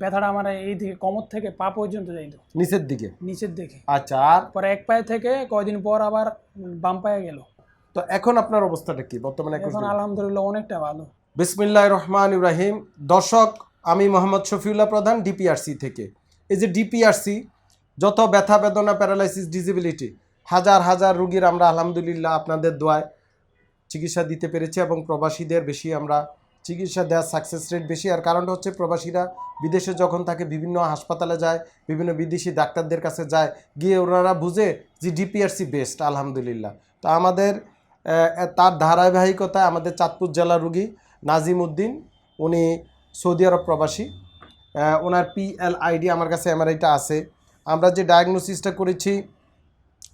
ব্যথাটা আমার এই দিকে কোমর থেকে পা পর্যন্ত যাইতো নিচের দিকে? নিচের দিকে। আচ্ছা আর? পরে এক পায়ে থেকে কয়দিন পর আবার বাম পায়ে গেল। তো এখন আপনার অবস্থাটা কি বর্তমানে এখন? আলহামদুলিল্লাহ অনেকটা ভালো। বিসমিল্লাহ রহমান ইব্রাহিম দর্শক আমি মোহাম্মদ শফিউল্লাহ প্রধান ডিপিআরসি থেকে। এই যে ডিপিআরসি যত ব্যথা বেদনা প্যারালাইসিস ডিসেবিলিটি হাজার হাজার রুগীর আমরা আলহামদুলিল্লাহ আপনাদের দোয়ায় চিকিৎসা দিতে পেরেছি এবং প্রবাসীদের বেশি আমরা চিকিৎসা দেওয়ার সাকসেস রেট বেশি। আর কারণটা হচ্ছে প্রবাসীরা বিদেশে যখন থাকে বিভিন্ন হাসপাতালে যায়, বিভিন্ন বিদেশি ডাক্তারদের কাছে যায়, গিয়ে ওনারা বুঝে যে ডিপিআরসি বেস্ট আলহামদুলিল্লাহ। তো আমাদের তার ধারাবাহিকতায় আমাদের চাঁদপুর জেলার রুগী নাজিম উদ্দিন, উনি সৌদি আরব প্রবাসী। ওনার পিএলআইডি আমার কাছে এমআরআইটা আছে। আমরা যে ডায়াগনোসিসটা করেছি,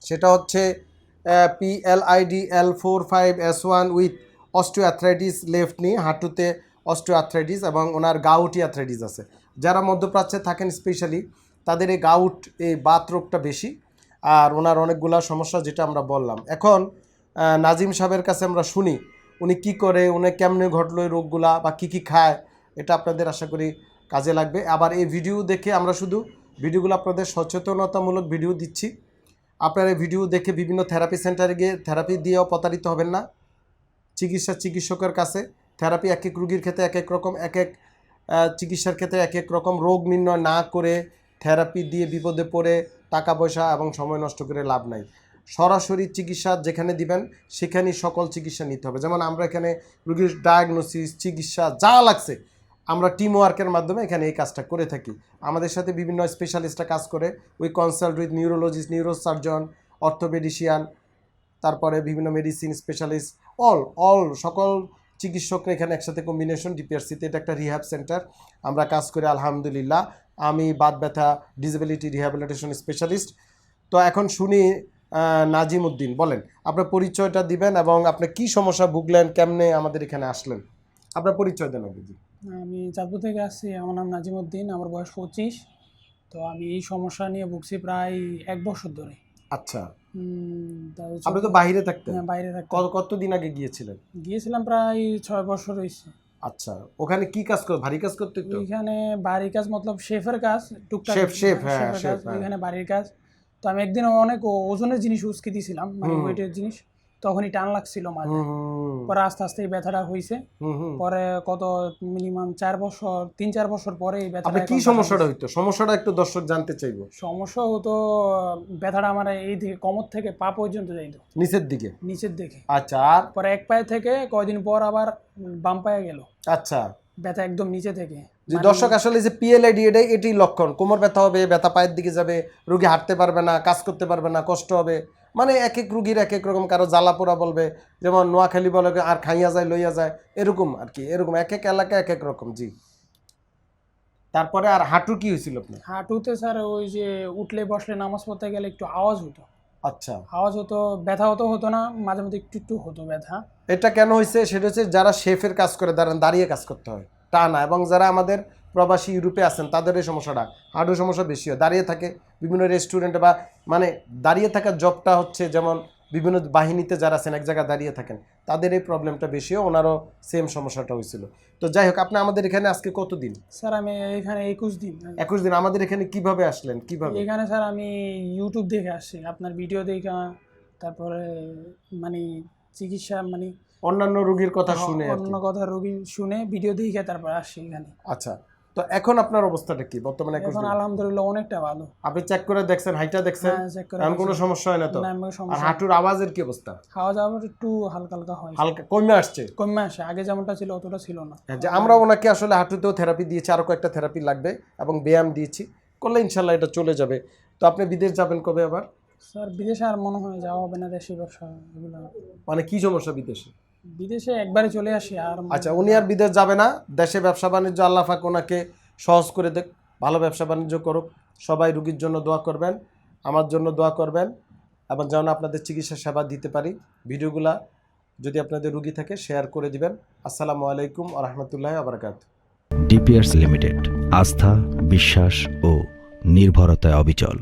সেটা হচ্ছে PLID L four five S one with osteo arthritis left knee হাঁটুতে অস্টিও অ্যাথ্রাইটিস এবং ওনার গাউটি অ্যাথ্রাইটিস আছে। যারা মধ্যপ্রাচ্যে থাকেন স্পেশালি, তাদের এই গাউট, এই বাত রোগটা বেশি। আর ওনার অনেকগুলা সমস্যা যেটা আমরা বললাম। এখন নাজিম সাহেবের কাছে আমরা শুনি, উনি কি করে, উনি কেমনে ঘটলো এই রোগগুলা বা কি কি খায়, এটা আপনাদের আশা করি কাজে লাগবে। আবার এই ভিডিও দেখে আমরা শুধু ভিডিওগুলো আপনাদের সচেতনতামূলক ভিডিও দিচ্ছি। আপনারা এই ভিডিও দেখে বিভিন্ন থেরাপি সেন্টারে গিয়ে থেরাপি দিয়েও প্রতারিত হবেন না। চিকিৎসা চিকিৎসকের কাছে থেরাপি এক এক রুগীর ক্ষেত্রে এক এক রকম, এক এক চিকিৎসার ক্ষেত্রে এক এক রকম রোগ নির্ণয় না করে থেরাপি দিয়ে বিপদে পড়ে টাকা পয়সা এবং সময় নষ্ট করে লাভ নাই। সরাসরি চিকিৎসা যেখানে দিবেন, সেখানেই সকল চিকিৎসা নিতে হবে। যেমন আমরা এখানে রুগীর ডায়াগনোসিস চিকিৎসা যা লাগছে, আমরা টিম ওয়ার্কের মাধ্যমে এখানে এই কাজটা করে থাকি। আমাদের সাথে বিভিন্ন স্পেশালিস্টরা কাজ করে we consult with neurologist neurosurgeon orthopedician তারপরে বিভিন্ন মেডিসিন স্পেশালিস্ট অল অল সকল চিকিৎসকরা এখানে একসাথে কম্বিনেশন ডিপিআরসিতে এটা একটা রিহ্যাব সেন্টার আমরা কাজ করি আলহামদুলিল্লাহ। আমি বাদ ব্যথা ডিসেবিলিটি রিহ্যাবিলিটেশন স্পেশালিস্ট তো এখন শুনি নাজিম উদ্দিন বলেন আপনার পরিচয়টা দিবেন এবং আপনি কি সমস্যা ভুগলেন কেমনে আমাদের এখানে আসলেন? আপনার পরিচয় দেন আগে জি। আমি চাঁদপুর থেকে আসছি আমার নাম নাজিম উদ্দিন আমার বয়স পঁচিশ। তো আমি এই সমস্যা নিয়ে ভুগছি প্রায় এক বছর ধরে। আচ্ছা। আপনি তো বাইরে থাকতেন। হ্যাঁ, বাইরে থাকতেন কত কতদিন আগে গিয়েছিলেন? গিয়েছিলাম প্রায় ছয় বছর হয়েছে। আচ্ছা ওখানে কি কাজ কর ভারী কাজ করতে তো ওইখানে বাড়ির কাজ মতলব শেফের কাজ টুকটাক শেফ, শেফ, হ্যাঁ, শেফ, এখানে হ্যাঁ। বাড়ির কাজ। তো আমি একদিন অনেক ওজনের জিনিস উস্কে দিয়েছিলাম মানে ওয়েটের জিনিস। তখনই টান লাগছিল মাঝে। পরে আস্তে আস্তে এই ব্যথাটা হুম। পরে কত মিনিমাম চার বছর তিন চার বছর পরে এই ব্যথাটা কি সমস্যাটা হইতো? সমস্যাটা একটু দর্শক জানতে চাইব। সমস্যা হতো ব্যথাটা আমার এই দিকে কোমর থেকে পা পর্যন্ত যাইতো। নিচের দিকে? নিচের দিকে। আচ্ছা আর? পরে এক পায়ে থেকে কয়দিন পর আবার বাম পায়ে গেল। আচ্ছা। ব্যথা একদম নিচে থেকে। যে মানে- দর্শক আসলে যে পিএলআইডি এটাই এটি লক্ষণ। কোমর ব্যথা হবে ব্যথা পায়ের দিকে যাবে রুগী হাঁটতে পারবে না কাজ করতে পারবে না কষ্ট হবে। মানে এক এক রুগীর এক এক রকম কারও জ্বালা জ্বালাপোড়া বলবে যেমন নোয়াখালী বলে আর খাইয়া যায় লইয়া যায়। এরকম আর কি এরকম এক এক এলাকা এক এক রকম জি। তারপরে আর হাঁটু কি হয়েছিল আপনার? হাঁটুতে স্যার ওই যে উঠলে বসলে নামাজ পড়তে গেলে একটু আওয়াজ হতো আচ্ছা। আওয়াজ হতো ব্যথা হতো হতো না মাঝে মধ্যে একটু একটু হতো ব্যথা। এটা কেন হয়েছে সেটা হচ্ছে যারা শেফের কাজ করে দাঁড়ান দাঁড়িয়ে কাজ করতে হয় টানা এবং যারা আমাদের প্রবাসী ইউরোপে আছেন তাদের এই সমস্যাটা। হার্টের সমস্যা বেশি হয় দাঁড়িয়ে থাকে বিভিন্ন রেস্টুরেন্টে বা মানে দাঁড়িয়ে থাকার জবটা হচ্ছে যেমন বিভিন্ন বাহিনীতে যারা আছেন এক জায়গায় দাঁড়িয়ে থাকেন তাদের এই প্রবলেমটা বেশি হয় ওনারও সেম সমস্যাটা হয়েছিল। তো যাই হোক আপনি আমাদের এখানে আজকে কতদিন? স্যার আমি এখানে একুশ দিন। একুশ দিন। আমাদের এখানে কীভাবে আসলেন? কীভাবে? এখানে স্যার আমি ইউটিউব দেখে আসছি। আপনার ভিডিও দেখা তারপরে মানে চিকিৎসা মানে অন্যান্য রোগীর কথা শুনে অন্য কথা রোগী শুনে ভিডিও দেখে তারপর আসছি এখানে। আচ্ছা। তো এখন আপনার অবস্থাটা কি? বর্তমানে এখন আলহামদুলিল্লাহ অনেকটা ভালো। আপনি চেক করে দেখছেন হাইটা দেখছেন? হ্যাঁ এখন কোনো সমস্যা হয় না তো? আর হাঁটুর আওয়াজের কি অবস্থা? দাওয়া একটু হালকা হালকা হয়। হালকা কমে আসছে? কমে আসে আগে যেমনটা ছিল অতটা ছিল না। হ্যাঁ, যে আমরা ওনাকে আসলে হাঁটুতেও থেরাপি দিয়েছি আরও কয়েকটা থেরাপি লাগবে এবং ব্যায়াম দিয়েছি। করলে ইনশাল্লাহ এটা চলে যাবে। তো আপনি বিদেশ যাবেন কবে আবার? স্যার বিদেশে আর মনে হয় যাওয়া হবে না দেশি ব্যবসা এগুলো। মানে কি সমস্যা বিদেশে? বিদেশে একবারে চলে আসি আর আচ্ছা উনি আর বিদেশ যাবে না। দেশে ব্যবসা বাণিজ্য আল্লাহ পাক ওনাকে সহজ করে দেখ ভালো ব্যবসা বাণিজ্য করুক। সবাই রুগীর জন্য দোয়া করবেন আমার জন্য দোয়া করবেন। এবং যেন আপনাদের চিকিৎসা সেবা দিতে পারি। ভিডিওগুলা যদি আপনাদের রুগী থাকে শেয়ার করে দিবেন। আসসালামু আলাইকুম আ রহমতুল্লাহ আবরকাত ডিপিআরস লিমিটেড আস্থা বিশ্বাস ও নির্ভরতায় অবিচল।